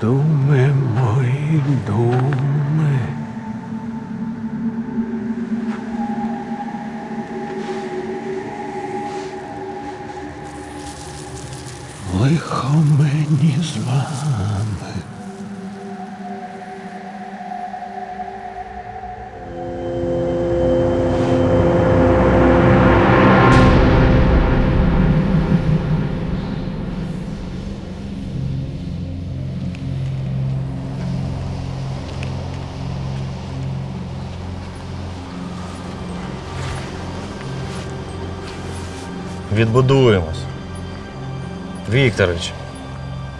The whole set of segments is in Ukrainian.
думи, мої думи. Лихо мені з вами. Відбудуємось. Вікторович,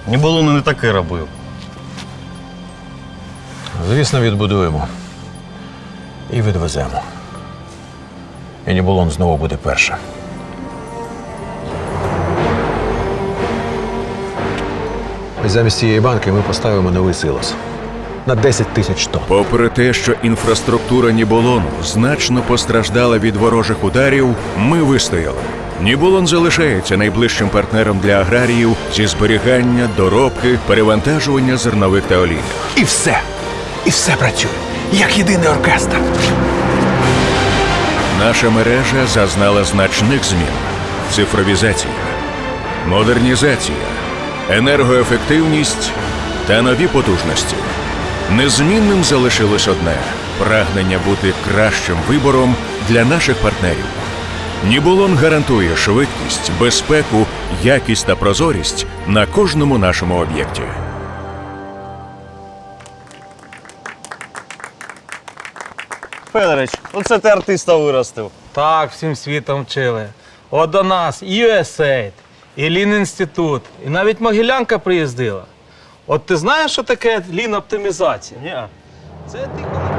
Ніболуни не таке робив. Звісно, відбудуємо. І відвеземо. І Нібулон знову буде перша. І замість цієї банки ми поставимо новий силос. На 10 тисяч тонн. Попри те, що інфраструктура Ніболону значно постраждала від ворожих ударів, ми вистояли. Ніболон залишається найближчим партнером для аграріїв зі зберігання, доробки, перевантажування зернових та олійних. І все. І все працює. Як єдиний оркестр. Наша мережа зазнала значних змін: цифровізація, модернізація, енергоефективність та нові потужності. Незмінним залишилось одне прагнення бути кращим вибором для наших партнерів. Ніболон гарантує швидкість, безпеку, якість та прозорість на кожному нашому об'єкті. Федорович, оце ти артиста виростив. Так, всім світом вчили. От до нас і USAID, і Лін-інститут, і навіть Могилянка приїздила. От ти знаєш, що таке лін-оптимізація? Ні. Це ти коли